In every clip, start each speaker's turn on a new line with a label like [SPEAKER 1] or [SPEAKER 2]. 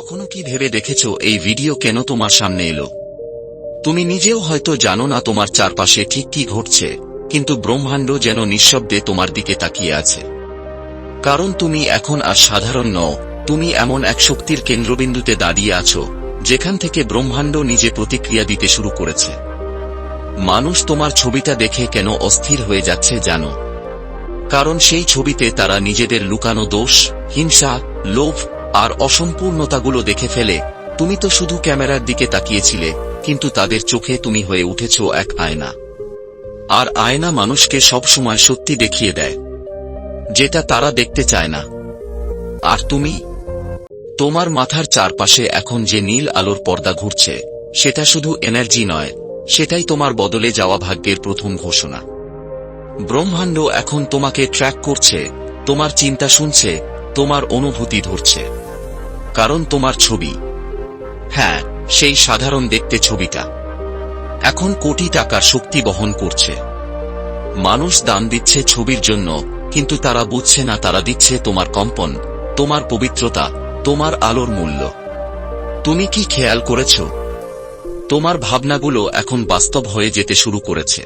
[SPEAKER 1] কখনো কি ভেবে দেখেছ, এই ভিডিও কেন তোমার সামনে এলো? তুমি নিজেও হয়তো জানো না তোমার চারপাশে ঠিক কি ঘটছে, কিন্তু ব্রহ্মাণ্ড যেন নিঃশব্দে তোমার দিকে তাকিয়ে আছে। কারণ তুমি এখন আর সাধারণ নও, তুমি এমন এক শক্তির কেন্দ্রবিন্দুতে দাঁড়িয়ে আছো, যেখান থেকে ব্রহ্মাণ্ড নিজে প্রতিক্রিয়া দিতে শুরু করেছে। মানুষ তোমার ছবিটা দেখে কেন অস্থির হয়ে যাচ্ছে জানো? কারণ সেই ছবিতে তারা নিজেদের লুকানো দোষ, হিংসা, লোভ আর অসম্পূর্ণতাগুলো দেখে ফেলে, তুমি তো শুধু ক্যামেরার দিকে তাকিয়েছিলে, কিন্তু তাদের চোখে তুমি হয়ে উঠেছ এক আয়না। আর আয়না মানুষকে সবসময় সত্যি দেখিয়ে দেয়, যেটা তারা দেখতে চায় না। আর তুমি? তোমার মাথার চারপাশে এখন যে নীল আলোর পর্দা ঘুরছে, সেটা শুধু এনার্জি নয়, সেটাই তোমার বদলে যাওয়া ভাগ্যের প্রথম ঘোষণা। ব্রহ্মাণ্ড এখন তোমাকে ট্র্যাক করছে, তোমার চিন্তা শুনছে তোমার অনুভূতি ধরছে। কারণ তোমার ছবি। হ্যাঁ সেই সাধারণ দেখতে ছবিটা। এখন কোটি টাকার শক্তি বহন করছে। মানুষ দান দিচ্ছে ছবির জন্য, কিন্তু তারা বুঝছে না, তারা দিচ্ছে তোমার কম্পন, তোমার পবিত্রতা, তোমার আলোর মূল্য। তুমি কি খেয়াল করেছ? তোমার ভাবনাগুলো এখন বাস্তব হয়ে যেতে শুরু করেছে।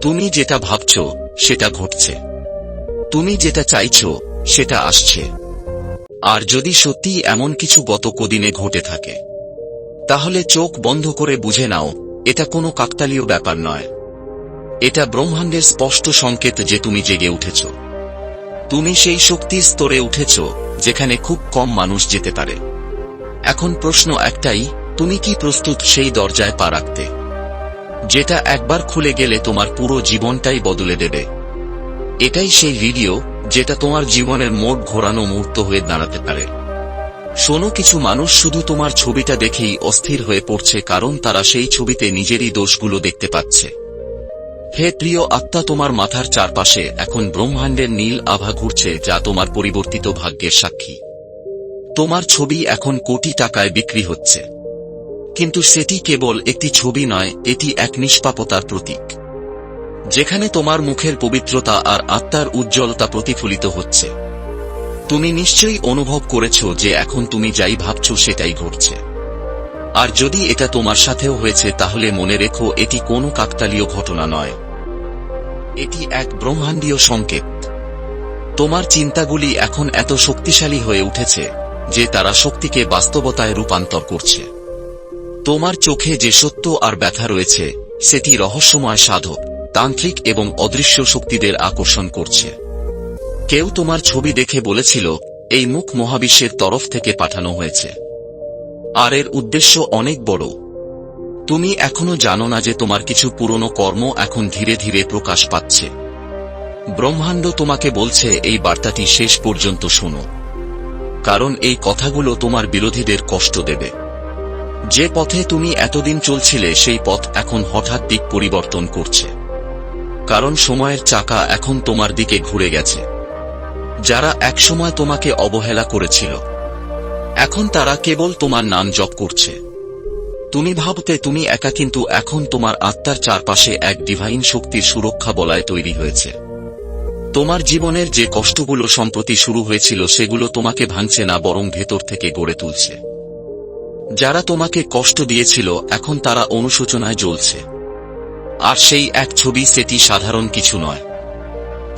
[SPEAKER 1] তুমি যেটা ভাবছ, সেটা ঘটছে। তুমি যেটা চাইছ সেটা আসছে। আর যদি সত্যি এমন কিছু গত কদিনে ঘটে থাকে, তাহলে চোখ বন্ধ করে বুঝে নাও, এটা কোনো কাকতালীয় ব্যাপার নয়। এটা ব্রহ্মাণ্ডের স্পষ্ট সংকেত যে তুমি জেগে উঠেছ। তুমি সেই শক্তির স্তরে উঠেছ, যেখানে খুব কম মানুষ যেতে পারে। এখন প্রশ্ন একটাই, তুমি কি প্রস্তুত সেই দরজায় পা রাখতে? যেটা একবার খুলে গেলে তোমার পুরো জীবনটাই বদলে দেবে। এটাই সেই ভিডিও যেটা তোমার জীবনের মোট ঘোরানো মুহূর্ত হয়ে দাঁড়াতে পারে। শোনো, কিছু মানুষ শুধু তোমার ছবিটা দেখেই অস্থির হয়ে পড়ছে, কারণ তারা সেই ছবিতে নিজেরই দোষগুলো দেখতে পাচ্ছে। হে প্রিয় আত্মা, তোমার মাথার চারপাশে এখন ব্রহ্মাণ্ডের নীল আভা ঘুরছে, যা তোমার পরিবর্তিত ভাগ্যের সাক্ষী। তোমার ছবি এখন কোটি টাকায় বিক্রি হচ্ছে। কিন্তু সেটি কেবল একটি ছবি নয়, এটি এক নিষ্পাপতার প্রতীক। যেখানে তোমার মুখের পবিত্রতা আর আত্মার উজ্জ্বলতা প্রতিফলিত হচ্ছে। তুমি নিশ্চয়ই অনুভব করেছ যে এখন তুমি যাই ভাবছ সেটাই ঘটছে। আর যদি এটা তোমার সাথেও হয়েছে, তাহলে মনে রেখো এটি কোনো কাকতালীয় ঘটনা নয়। এটি এক ব্রহ্মাণ্ডীয় সংকেত। তোমার চিন্তাগুলি এখন এত শক্তিশালী হয়ে উঠেছে যে তারা শক্তিকে বাস্তবতায় রূপান্তর করছে। তোমার চোখে যে সত্য আর ব্যথা রয়েছে, সেটি রহস্যময় সাধক। তান্ত্রিক এবং অদৃশ্য শক্তিদের আকর্ষণ করছে। কেউ তোমার ছবি দেখে বলেছিল, এই মুখ মহাবিশ্বের তরফ থেকে পাঠানো হয়েছে। আর এর উদ্দেশ্য অনেক বড়। তুমি এখনও জানো না যে তোমার কিছু পুরনো কর্ম এখন ধীরে ধীরে প্রকাশ পাচ্ছে। ব্রহ্মাণ্ড তোমাকে বলছে, এই বার্তাটি শেষ পর্যন্ত শোনো। কারণ এই কথাগুলো তোমার বিরোধীদের কষ্ট দেবে। যে পথে তুমি এতদিন চলছিলে, সেই পথ এখন হঠাৎ দিক পরিবর্তন করছে। কারণ সময়ের চাকা এখন তোমার দিকে ঘুরে গেছে। যারা একসময় তোমাকে অবহেলা করেছিল, এখন তারা কেবল তোমার নাম জপ করছে। তুমি ভাবতে তুমি একা, কিন্তু এখন তোমার আত্মার চারপাশে এক ডিভাইন শক্তির সুরক্ষা বলায় তৈরি হয়েছে। তোমার জীবনের যে কষ্টগুলো সম্প্রতি শুরু হয়েছিল, সেগুলো তোমাকে ভাঙছে না, বরং ভেতর থেকে গড়ে তুলছে। যারা তোমাকে কষ্ট দিয়েছিল, এখন তারা অনুশোচনায় জ্বলছে। আর সেই এক ছবি সেটি সাধারণ কিছু নয়।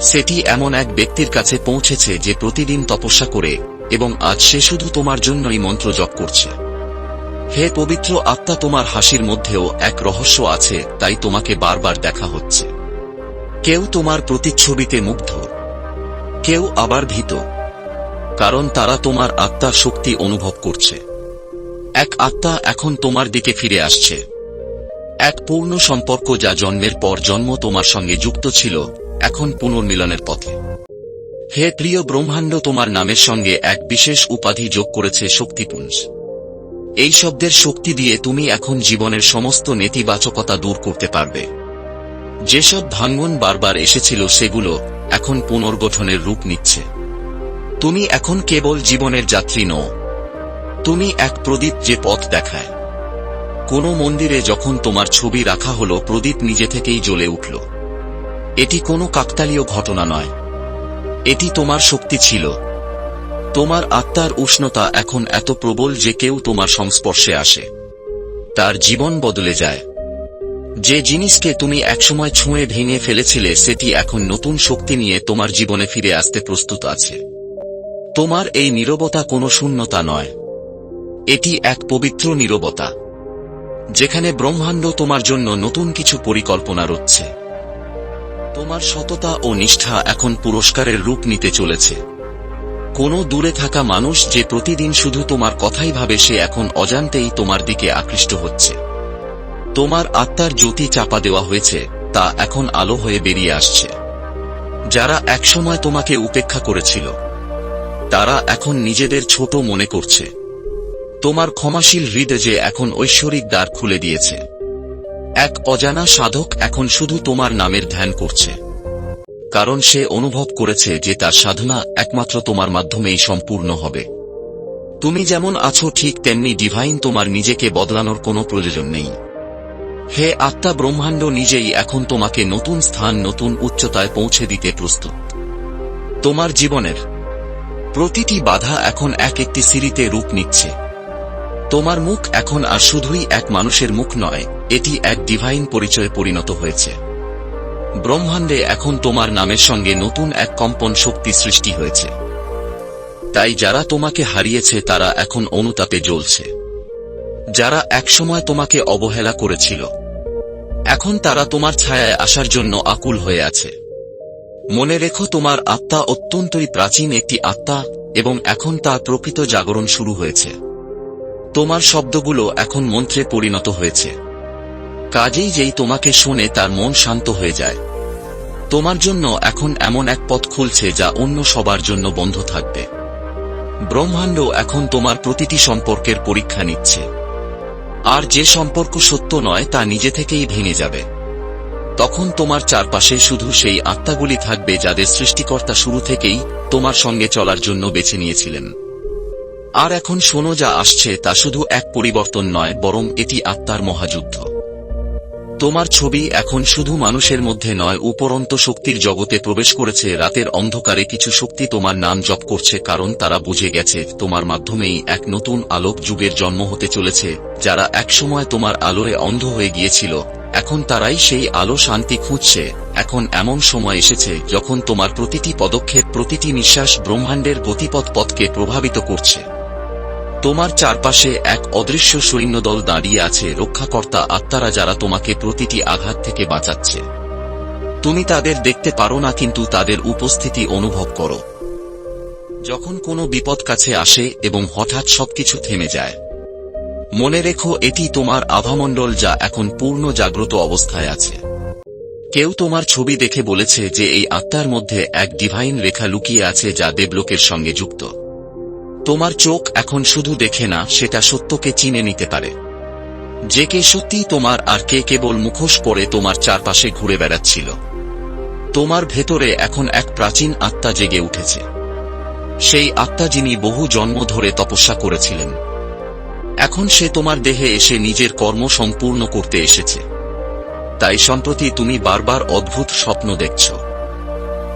[SPEAKER 1] সেটি এমন এক ব্যক্তির কাছে পৌঁছেছে যে প্রতিদিন তপস্যা করে এবং আজ সে শুধু তোমার জন্যই মন্ত্র জপ করছে। হে পবিত্র আত্মা, তোমার হাসির মধ্যেও এক রহস্য আছে, তাই তোমাকে বারবার দেখা হচ্ছে। কেউ তোমার প্রতিচ্ছবিতে মুগ্ধ, কেউ আবার ভীত, কারণ তারা তোমার আত্মার শক্তি অনুভব করছে। এক আত্মা এখন তোমার দিকে ফিরে আসছে। এক পূর্ণ সম্পর্ক যা জন্মের পর জন্ম তোমার সঙ্গে যুক্ত ছিল, এখন পুনর্মিলনের পথে। হে প্রিয় ব্রহ্মাণ্ড, তোমার নামের সঙ্গে এক বিশেষ উপাধি যোগ করেছে শক্তিপুঞ্জ। এই শব্দের শক্তি দিয়ে তুমি এখন জীবনের সমস্ত নেতিবাচকতা দূর করতে পারবে। যেসব ভাঙ্গন বারবার এসেছিল, সেগুলো এখন পুনর্গঠনের রূপ নিচ্ছে। তুমি এখন কেবল জীবনের যাত্রী নও। তুমি এক প্রদীপ যে পথ দেখায়। কোনো মন্দিরে যখন তোমার ছবি রাখা হলো, প্রদীপ নিজে থেকেই জ্বলে উঠল। এটি কোনো কাকতালীয় ঘটনা নয়। এটি তোমার শক্তি ছিল। তোমার আত্মার উষ্ণতা এখন এত প্রবল যে কেউ তোমার সংস্পর্শে আসে। তার জীবন বদলে যায়। যে জিনিসকে তুমি একসময় ছুঁয়ে ভেঙে ফেলেছিলে, সেটি এখন নতুন শক্তি নিয়ে তোমার জীবনে ফিরে আসতে প্রস্তুত আছে। তোমার এই নীরবতা কোনো শূন্যতা নয়। এটি এক পবিত্র নীরবতা। যেখানে ব্রহ্মাণ্ড তোমার জন্য নতুন কিছু পরিকল্পনা রচ্ছে। তোমার সততা ও নিষ্ঠা এখন পুরস্কারের রূপ নিতে চলেছে। কোনো দূরে থাকা মানুষ যে প্রতিদিন শুধু তোমার কথাই ভাবে, সে এখন অজান্তেই তোমার দিকে আকৃষ্ট হচ্ছে। তোমার আত্মার জ্যোতি চাপা দেওয়া হয়েছে, তা এখন আলো হয়ে বেরিয়ে আসছে। যারা একসময় তোমাকে উপেক্ষা করেছিল, তারা এখন নিজেদের ছোট মনে করছে। তোমার ক্ষমাশীল হৃদয় যে এখন ঐশ্বরিক দ্বার খুলে দিয়েছে। এক অজানা সাধক এখন শুধু তোমার নামের ধ্যান করছে। কারণ সে অনুভব করেছে যে তার সাধনা একমাত্র তোমার মাধ্যমেই সম্পূর্ণ হবে। তুমি যেমন আছো ঠিক তেমনি ডিভাইন তোমার নিজেকে বদলানোর কোনো প্রয়োজন নেই। হে আত্মা ব্রহ্মাণ্ড নিজেই এখন তোমাকে নতুন স্থান, নতুন উচ্চতায় পৌঁছে দিতে প্রস্তুত। তোমার জীবনের প্রতিটি বাধা এখন এক একটি সিঁড়িতে রূপ নিচ্ছে। তোমার মুখ এখন আর শুধুই এক মানুষের মুখ নয়, এটি এক ডিভাইন পরিচয়ে পরিণত হয়েছে। ব্রহ্মাণ্ডে এখন তোমার নামের সঙ্গে নতুন এক কম্পন শক্তি সৃষ্টি হয়েছে। তাই যারা তোমাকে হারিয়েছে, তারা এখন অনুতাপে জ্বলছে। যারা একসময় তোমাকে অবহেলা করেছিল, এখন তারা তোমার ছায়ায় আসার জন্য আকুল হয়ে আছে। মনে রেখো, তোমার আত্মা অত্যন্তই প্রাচীন একটি আত্মা, এবং এখন তার প্রকৃত জাগরণ শুরু হয়েছে। তোমার শব্দগুলো এখন মন্ত্রে পরিণত হয়েছে। কাজেই যেই তোমাকে শোনে তার মন শান্ত হয়ে যায়। তোমার জন্য এখন এমন এক পথ খুলছে যা অন্য সবার জন্য বন্ধ থাকবে। ব্রহ্মাণ্ড এখন তোমার প্রতিটি সম্পর্কের পরীক্ষা নিচ্ছে। আর যে সম্পর্ক সত্য নয় তা নিজে থেকেই ভেঙে যাবে। তখন তোমার চারপাশে শুধু সেই আত্মাগুলি থাকবে যাদের সৃষ্টিকর্তা শুরু থেকেই তোমার সঙ্গে চলার জন্য বেছে নিয়েছিলেন। আর এখন শোনো যা আসছে তা শুধু এক পরিবর্তন নয়, বরং এটি আত্মার মহাযুদ্ধ। তোমার ছবি এখন শুধু মানুষের মধ্যে নয়, উপরন্ত শক্তির জগতে প্রবেশ করেছে। রাতের অন্ধকারে কিছু শক্তি তোমার নাম জপ করছে, কারণ তারা বুঝে গেছে, তোমার মাধ্যমেই এক নতুন আলোক যুগের জন্ম হতে চলেছে, যারা একসময় তোমার আলোরে অন্ধ হয়ে গিয়েছিল, এখন তারাই সেই আলো শান্তি খুঁজছে। এখন এমন সময় এসেছে যখন তোমার প্রতিটি পদক্ষেপ, প্রতিটি নিঃশ্বাস ব্রহ্মাণ্ডের গতিপথ পথকে প্রভাবিত করছে। তোমার চারপাশে এক অদৃশ্য সৈন্যদল দাঁড়িয়ে আছে, রক্ষাকর্তা আত্মারা যারা তোমাকে প্রতিটি আঘাত থেকে বাঁচাচ্ছে। তুমি তাদের দেখতে পারো না, কিন্তু তাদের উপস্থিতি অনুভব করো। যখন কোনো বিপদ কাছে আসে এবং হঠাৎ সবকিছু থেমে যায়, মনে রেখো এটি তোমার আভামণ্ডল যা এখন পূর্ণ জাগ্রত অবস্থায় আছে। কেউ তোমার ছবি দেখে বলেছে যে এই আত্মার মধ্যে এক ডিভাইন রেখা লুকিয়ে আছে যা দেবলোকের সঙ্গে যুক্ত। তোমার চোখ এখন শুধু দেখে না, সেটা সত্যকে চিনে নিতে পারে। যে কে সত্যি তোমার আর কে কেবল মুখোশ পরে তোমার চারপাশে ঘুরে বেড়াচ্ছিল। তোমার ভেতরে এখন এক প্রাচীন আত্মা জেগে উঠেছে। সেই আত্মা যিনি বহু জন্ম ধরে তপস্যা করেছিলেন। এখন সে তোমার দেহে এসে নিজের কর্ম সম্পূর্ণ করতে এসেছে। তাই সম্প্রতি তুমি বারবার অদ্ভুত স্বপ্ন দেখছ।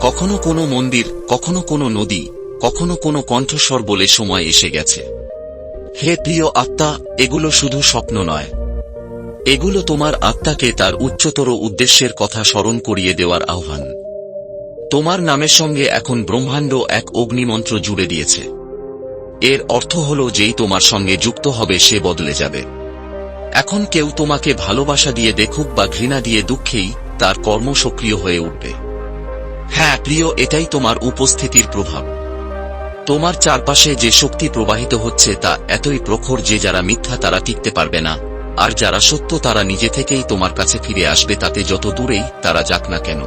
[SPEAKER 1] কখনো কোনো মন্দির, কখনো কোনো নদী কখনো কোনো কণ্ঠস্বর বলে সময় এসে গেছে। হে প্রিয় আত্মা, এগুলো শুধু স্বপ্ন নয়। এগুলো তোমার আত্মাকে তার উচ্চতর উদ্দেশ্যের কথা স্মরণ করিয়ে দেওয়ার আহ্বান। তোমার নামের সঙ্গে এখন ব্রহ্মাণ্ড এক অগ্নিমন্ত্র জুড়ে দিয়েছে। এর অর্থ হল যেই তোমার সঙ্গে যুক্ত হবে সে বদলে যাবে। এখন কেউ তোমাকে ভালোবাসা দিয়ে দেখুক বা ঘৃণা দিয়ে দুঃখেই তার কর্ম সক্রিয় হয়ে উঠবে। হ্যাঁ প্রিয়, এটাই তোমার উপস্থিতির প্রভাব। তোমার চারপাশে যে শক্তি প্রবাহিত হচ্ছে তা এতই প্রখর যে যারা মিথ্যা তারা টিকতে পারবে না। আর যারা সত্য তারা নিজে থেকেই তোমার কাছে ফিরে আসবে, তাতে যত দূরেই তারা যাক না কেন।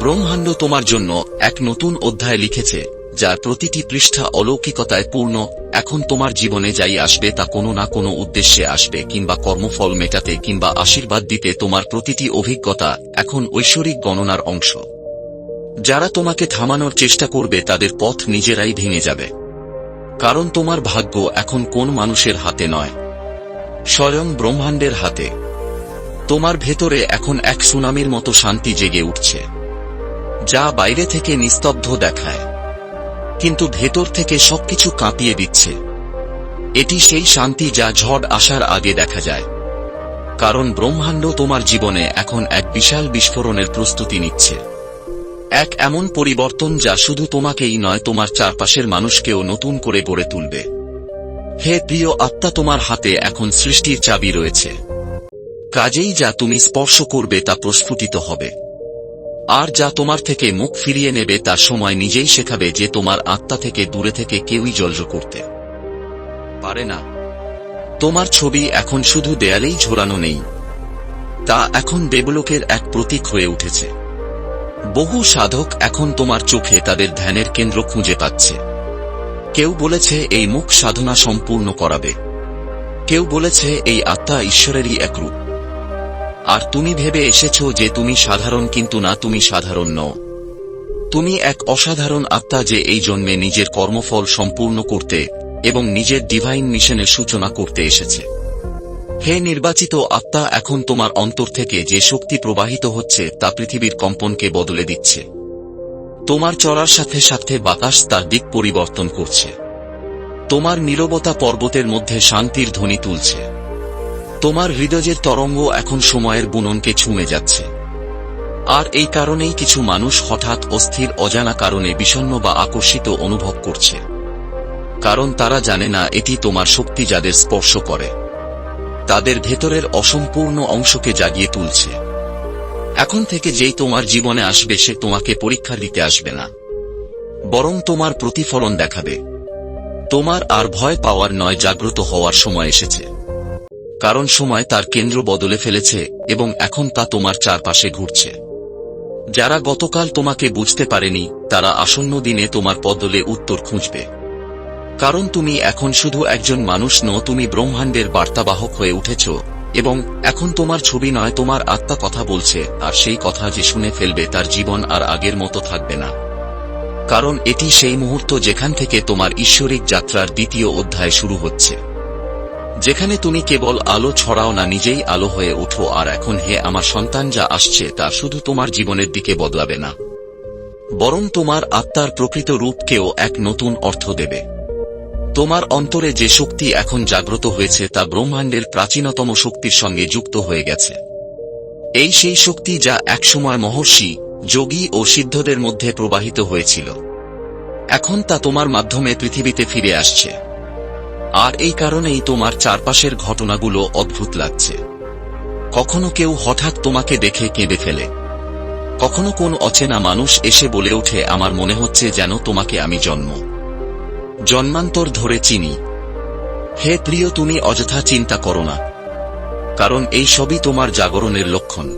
[SPEAKER 1] ব্রহ্মাণ্ড তোমার জন্য এক নতুন অধ্যায় লিখেছে, যার প্রতিটি পৃষ্ঠা অলৌকিকতায় পূর্ণ, এখন তোমার জীবনে যাই আসবে তা কোনো না কোনো উদ্দেশ্যে আসবে, কিংবা কর্মফল মেটাতে কিংবা আশীর্বাদ দিতে তোমার প্রতিটি অভিজ্ঞতা এখন ঐশ্বরিক গণনার অংশ। যারা তোমাকে থামানোর চেষ্টা করবে, তাদের পথ নিজেরাই ভেঙে যাবে। কারণ তোমার ভাগ্য এখন কোন মানুষের হাতে নয়, স্বয়ং ব্রহ্মাণ্ডের হাতে। তোমার ভেতরে এখন এক সুনামির মতো শান্তি জেগে উঠছে, যা বাইরে থেকে নিস্তব্ধ দেখায়, কিন্তু ভেতর থেকে সবকিছু কাঁপিয়ে দিচ্ছে। এটি সেই শান্তি যা ঝড় আসার আগে দেখা যায়। কারণ ব্রহ্মাণ্ড তোমার জীবনে এখন এক বিশাল বিস্ফোরণের প্রস্তুতি নিচ্ছে। এক এমন পরিবর্তন যা শুধু তোমাকেই নয়, তোমার চারপাশের মানুষকেও নতুন করে গড়ে তুলবে। হে প্রিয় আত্মা, তোমার হাতে এখন সৃষ্টির চাবি রয়েছে। কাজেই যা তুমি স্পর্শ করবে তা প্রস্ফুটিত হবে। আর যা তোমার থেকে মুখ ফিরিয়ে নেবে তার সময় নিজেই শেখাবে যে তোমার আত্মা থেকে দূরে থেকে কেউই জলজ করতে পারে না। তোমার ছবি এখন শুধু দেয়ালেই ঝোরানো নেই, তা এখন দেবলোকের এক প্রতীক হয়ে উঠেছে। বহু সাধক এখন তোমার চোখে তাদের ধ্যানের কেন্দ্র খুঁজে পাচ্ছে। কেউ বলেছে এই মুখ সাধনা সম্পূর্ণ করাবে। কেউ বলেছে এই আত্মা ঈশ্বরেরই এক রূপ। আর তুমি ভেবে এসেছ যে তুমি সাধারণ কিন্তু না তুমি সাধারণ নও। তুমি এক অসাধারণ আত্মা যে এই জন্মে নিজের কর্মফল সম্পূর্ণ করতে এবং নিজের ডিভাইন মিশনের সূচনা করতে এসেছে। হে নির্বাচিত আত্মা, এখন তোমার অন্তর থেকে যে শক্তি প্রবাহিত হচ্ছে, তা পৃথিবীর কম্পনকে বদলে দিচ্ছে। তোমার চলার সাথে সাথে বাতাস তার দিক পরিবর্তন করছে। তোমার নীরবতা পর্বতের মধ্যে শান্তির ধ্বনি তুলছে। তোমার হৃদয়ের তরঙ্গ এখন সময়ের বুননকে ছুঁয়ে যাচ্ছে। আর এই কারণেই কিছু মানুষ হঠাৎ অস্থির, অজানা কারণে বিষণ্ণ বা আকর্ষিত অনুভব করছে। কারণ তারা জানে না, এটি তোমার শক্তি যাদের স্পর্শ করে। তাদের ভেতরের অসম্পূর্ণ অংশকে জাগিয়ে তুলছে। এখন থেকে যেই তোমার জীবনে আসবে সে তোমাকে পরীক্ষা দিতে আসবে না। বরং তোমার প্রতিফলন দেখাবে। তোমার আর ভয় পাওয়ার নয় জাগ্রত হওয়ার সময় এসেছে। কারণ সময় তার কেন্দ্র বদলে ফেলেছে এবং এখন তা তোমার চারপাশে ঘুরছে। যারা গতকাল তোমাকে বুঝতে পারেনি, তারা আসন্ন দিনে তোমার বদলে উত্তর খুঁজবে। কারণ তুমি এখন শুধু একজন মানুষ ন তুমি ব্রহ্মাণ্ডের বার্তাবাহক হয়ে উঠেছ। এবং এখন তোমার ছবি নয়, তোমার আত্মা কথা বলছে, আর সেই কথা যে শুনে ফেলবে তার জীবন আর আগের মতো থাকবে না। কারণ এটি সেই মুহূর্ত যেখান থেকে তোমার ঈশ্বরিক যাত্রার দ্বিতীয় অধ্যায় শুরু হচ্ছে। যেখানে তুমি কেবল আলো ছড়াও না, নিজেই আলো হয়ে ওঠো, আর এখন হে আমার সন্তান যা আসছে তা শুধু তোমার জীবনের দিকে বদলাবে না। বরং তোমার আত্মার প্রকৃত রূপকেও এক নতুন অর্থ দেবে। তোমার অন্তরে যে শক্তি এখন জাগ্রত হয়েছে তা ব্রহ্মাণ্ডের প্রাচীনতম শক্তির সঙ্গে যুক্ত হয়ে গেছে। এই সেই শক্তি যা একসময় মহর্ষি, যোগী ও সিদ্ধদের মধ্যে প্রবাহিত হয়েছিল। এখন তা তোমার মাধ্যমে পৃথিবীতে ফিরে আসছে। আর এই কারণেই তোমার চারপাশের ঘটনাগুলো অদ্ভুত লাগছে। কখনো কেউ হঠাৎ তোমাকে দেখে কেঁদে ফেলে। কখনো কোন অচেনা মানুষ এসে বলে ওঠে, আমার মনে হচ্ছে যেন তোমাকে আমি জন্ম। জন্মান্তর ধরে চিনি। হে প্রিয়, তুমি অযথা চিন্তা করো না। কারণ এই সবই তোমার জাগরণের লক্ষণ।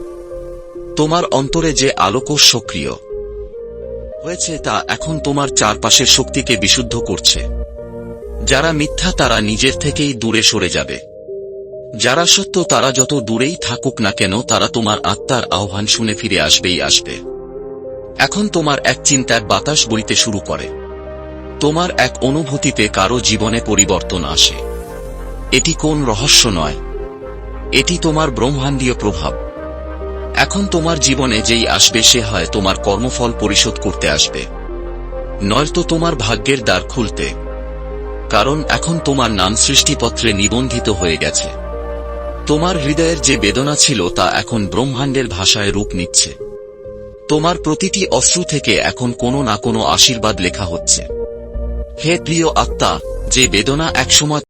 [SPEAKER 1] তোমার অন্তরে যে আলোকোষ সক্রিয় হয়েছে, তা এখন তোমার চারপাশের শক্তিকে বিশুদ্ধ করছে। যারা মিথ্যা, তারা নিজের থেকেই দূরে সরে যাবে। যারা সত্য, তারা যত দূরেই থাকুক না কেন, তারা তোমার আত্মার আহ্বান শুনে ফিরে আসবেই আসবে। এখন তোমার এক চিন্তায় বাতাস বইতে শুরু করে। তোমার এক অনুভূতিতে কারও জীবনে পরিবর্তন আসে। এটি কোন রহস্য নয়। এটি তোমার ব্রহ্মাণ্ডীয় প্রভাব। এখন তোমার জীবনে যেই আসবে সে হয় তোমার কর্মফল পরিশোধ করতে আসবে। নয়তো তোমার ভাগ্যের দ্বার খুলতে। কারণ এখন তোমার নাম সৃষ্টিপত্রে নিবন্ধিত হয়ে গেছে। তোমার হৃদয়ের যে বেদনা ছিল তা এখন ব্রহ্মাণ্ডের ভাষায় রূপ নিচ্ছে। তোমার প্রতিটি অশ্রু থেকে এখন কোনো না কোনো আশীর্বাদ লেখা হচ্ছে। হে প্রিয় আত্মা যে বেদনা একসময়